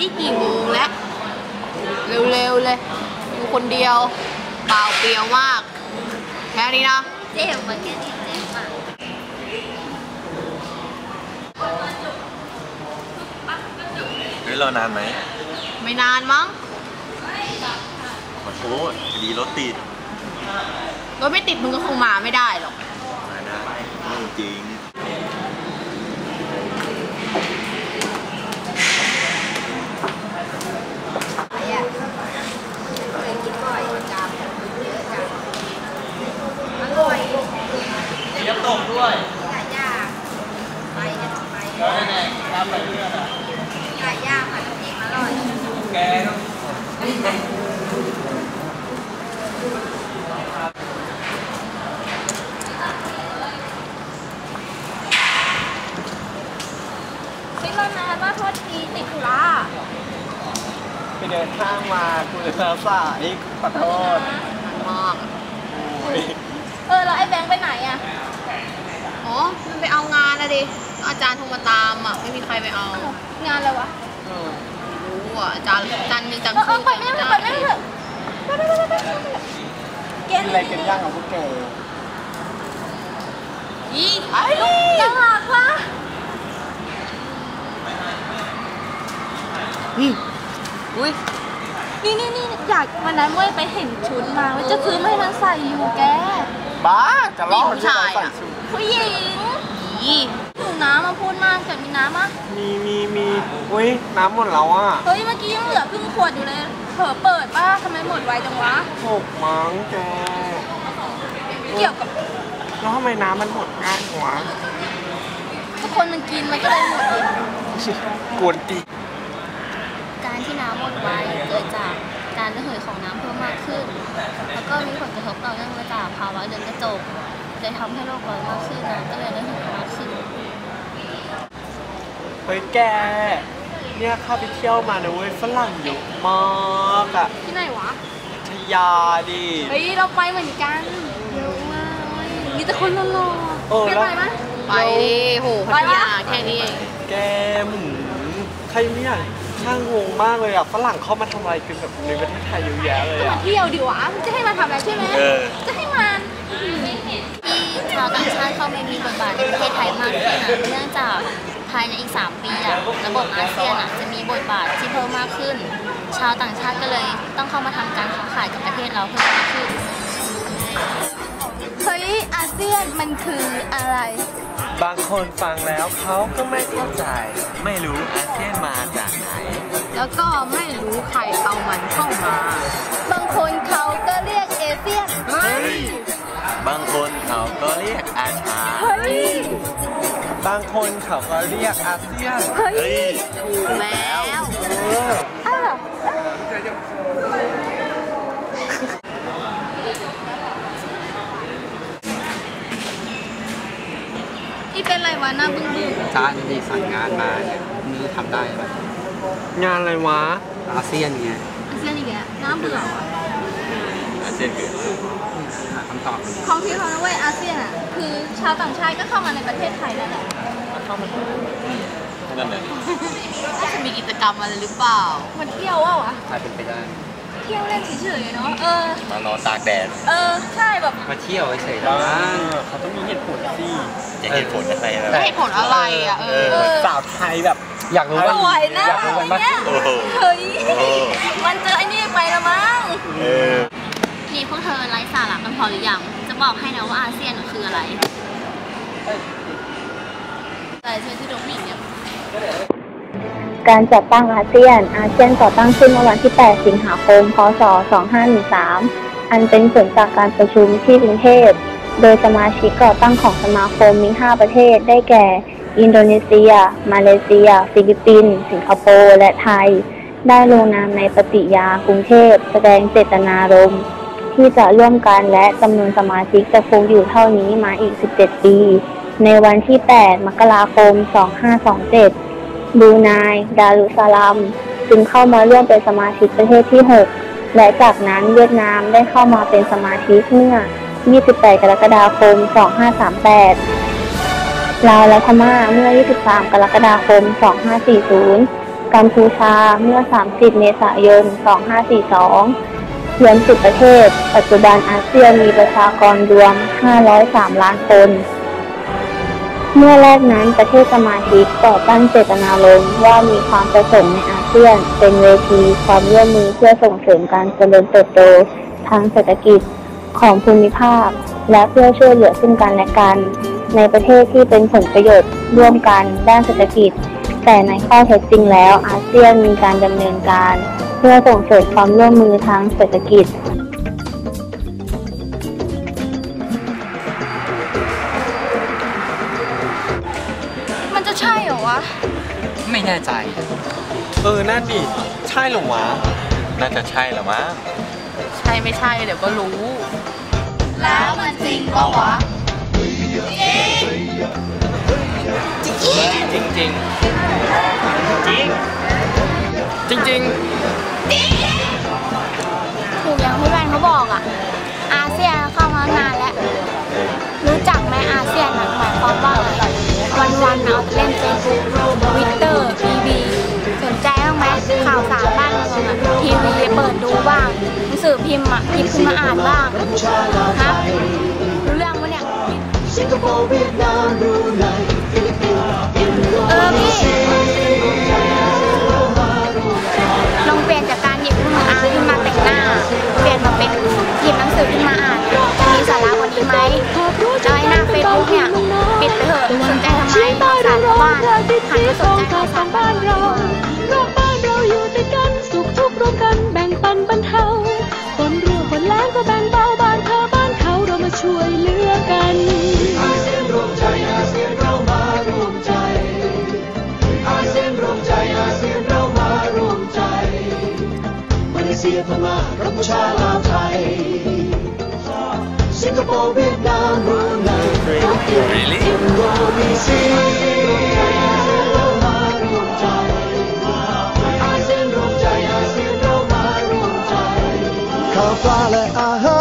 นี่กี่โมงแล้ว เร็วๆเลย อยู่คนเดียว เปล่าเปลี่ยวมาก แค่นี้นะเจ็บเหมือนแค่นี้เจ็บอะเฮ้ยรอนานไหม ไม่นานมั้งขอโทษพอดีรถติด รถไม่ติดมึงก็คงมาไม่ได้หรอก มาได้ไม่จริง ไอ้อะเคยกินบ่อยจามเยอะจังอร่อย เลี้ยงตกด้วย ไก่ย่างไปกันไป แล้วแน่ๆรับไปเรื่อยอะ ไก่ย่างผัดน้ำพริกอร่อย แกต้อง ไม่รอนานว่าโทษทีติดธุระไปเดินข้างมาคุณจะสายขอโทษมากโอ้ยเออ แล้วไอ้แบงค์ไปไหนอะอ๋อ มันไปเอางานนะดิ อาจารย์โทรมาตามอะ ไม่มีใครไปเอา งานอะไรวะเออรู้อะอาจารย์อาจารย์ยังเออจำเอชื่ออไปไม่ได้ไปไม่ได้เถอะไปไปไปไปไปเกกินณฑ์อะไรกันย่างของพวกแกอีไอ้น่ารักวะอุ้ยนี่นี่นี่อยากวันนั้นเว้ยไปเห็นชุดมาว่าจะซื้อมาให้มันใส่อยู่แก บ้า จะล่อที่เราใส่ชุดผู้หญิงอีห นูน้ำมาพูดมากเกิดมีน้ำอะมีมีมีอุ้ยน้ำหมดแล้วอะเฮ้ยเมื่อกี้ยังเหลือครึ่งขวดอยู่เลย เผลอเปิดป่ะทำไมหมดไวจังวะหกมั้งแกเกี่ยวกับแล้วทำไมน้ำมันหมดง่ายหัวะทุกคนมันกินมันก็เลยหมดดิกวนตีการที่น้ำหมดไวเกิดจากการระเหยของน้ำเพิ่มมากขึ้น แล้วก็มีผลกระทบต่อเนื่องมาจากภาวะเรือนกระจกเลยทำให้โลกร้อนมากขึ้นน้ำก็เลยระเหยมากขึ้นเฮ้ยแก เนี่ยเข้าไปเที่ยวมานะเว้ยฝรั่งเยอะมากอะที่ไหนวะพัทยาดิเฮ้ยเราไปเหมือนกันเยอะมากเว้ยมีแต่คนหล่อเออๆเป็นแล้วไรไหมไปดิโหพัทยาแค่นี้เอง แกหมูใครเนี่ยช่างงงมากเลยอะฝรั่งเข้ามาทำอะไรกันแบบในประเทศไทยเยอะแยะเลยก็มาอะเที่ยวดิวะมันจะให้มาทำอะไรใช่ไหมเออ จะให้มันที่ชาวต่างชาติเข้ามามีบทบาทในประเทศไทยมากขึ้นอะเนื่องจาก ภายในอีก 3 ปีอะระบบอาเซียนอะจะมีบทบาทที่เพิ่มมากขึ้น ชาวต่างชาติก็เลยต้องเข้ามาทำการค้าขายกับประเทศเราเพิ่มมากขึ้นเฮ้ยอาเซียนมันคืออะไร บางคนฟังแล้วเขาก็ไม่เข้าใจ ไม่รู้อาเซียนมาจากไหน แล้วก็ไม่รู้ใครเอามันเข้ามา บางคนเขาก็เรียกเอเซียนเฮ้ยบางคนเขาก็เรียกอาชาเฮ้ย บางคนเขาก็เรียกอาเซียน เฮ้ยเฮ้ยถูกแล้วเอออ้าวนี่เป็นไรวะหน้าบึ้งบึ้งจ้าที่สั่งงานมาเนี่ยไม่รู้ทำได้ไหมงานอะไรวะ อาเซียนไงอาเซียนอีกแล้วน้าเบื่อว่ะอาเซียนคือหา คำตอบกันของที่เขาเว้ยอาเซียนอะคือชาวต่างชาติก็เข้ามาในประเทศไทยนั่นแหละนั่นแหละจะมีกิจกรรมอะไรหรือเปล่ามันเที่ยวว่าวะใช่เป็นไปได้เที่ยวเล่นเฉยๆเนาะเออมานอนตากแดดเออใช่แบบมาเที่ยวเฉยๆเอนะอเขาต้องมีเหตุผลสิจะเหตุผลอะไรนะแล้วเหตุผลอะไรอะเออเหมือนสาวไทยแบบอยากรู้สว่าวยนะอยากรู้อกันย่างปะเงี้ยโอ้โหเฮ้ยโอ้โหมันเจอไอ้นี่ไปแล้วมั้งเออนี่ พวกเธอไร้สาระกันพอหรือยัง จะบอกให้นะว่าอาเซียนคืออะไรแต่เชิญที่ตรงนี้เนี่ยการจัดตั้งอาเซียน อาเซียนก่อตั้งขึ้นเมื่อวันที่ 8 สิงหาคม พศ 2513 อันเป็นผลจากการประชุมที่กรุงเทพ โดยสมาชิกก่อตั้งของสมาคมมี 5 ประเทศ ได้แก่ อินโดนีเซีย มาเลเซีย ฟิลิปปินส์ สิงคโปร์ และไทย ได้ลงนามในปฏิญากรุงเทพ แสดงเจตนารมณ์ ที่จะร่วมกันและจำนวนสมาชิกจะคงอยู่เท่านี้มาอีก 17 ปี ในวันที่ 8 มกราคม 2527บรูไนดารุสลามจึงเข้ามาร่วมเป็นสมาชิกประเทศที่ 6 และจากนั้นเวียดนามได้เข้ามาเป็นสมาชิกเมื่อ 28 กรกฎาคม 2538 ลาวและพม่าเมื่อ 23 กรกฎาคม 2540 กัมพูชาเมื่อ 30 เมษายน 2542 รวม10 ประเทศ ปัจจุบันอาเซียนมีประชากรรวม 503 ล้านคน เมื่อแรกนั้นประเทศสมาชิกต่อตั้งเจตนารมณ์ว่ามีความประสงค์ในอาเซียน เป็นเวทีความร่วมมือเพื่อส่งเสริมการเจริญเติบโตทางเศรษฐกิจของภูมิภาค และเพื่อช่วยเหลือซึ่งกันและกัน ในประเทศที่เป็นผลประโยชน์ร่วมกันด้านเศรษฐกิจ แต่ในข้อเท็จจริงแล้วอาเซียนมีการดำเนินการ เพื่อส่งเสริมความร่วมมือทางเศรษฐกิจมันจะใช่เหรอวะ ไม่แน่ใจ เออนั่นดิ ใช่เหรอวะ น่าจะใช่แหละมั้งใช่ไม่ใช่เดี๋ยวก็รู้ แล้วมันจริงปะวะจริง จริงจริงจริงจริงถูกอย่างที่แฟนเขาบอกอะ อาเซียนเข้ามานานแล้ว รู้จักไหมอาเซียนหมายความว่าอะไรวันวันๆเอาเล่นเฟซบุ๊กวิตเตอร์ทีวีสนใจบ้างไหมข่าวสารบ้านเมืองอะทีวีเปิดดูบ้างหนังสือพิมพ์อะหยิบขึ้นมาอ่านบ้างฮะรู้เรื่องปะเนี่ยเออ พี่ เลเซียพม่ากัมพูชาลาวไทยสิงคโปร์เวียดนามบรูไน really อินโตเซียเรามารวมใจอาเซียนรวมใจอาเซียนเรามารวมใจข้าวปลาและอาหาร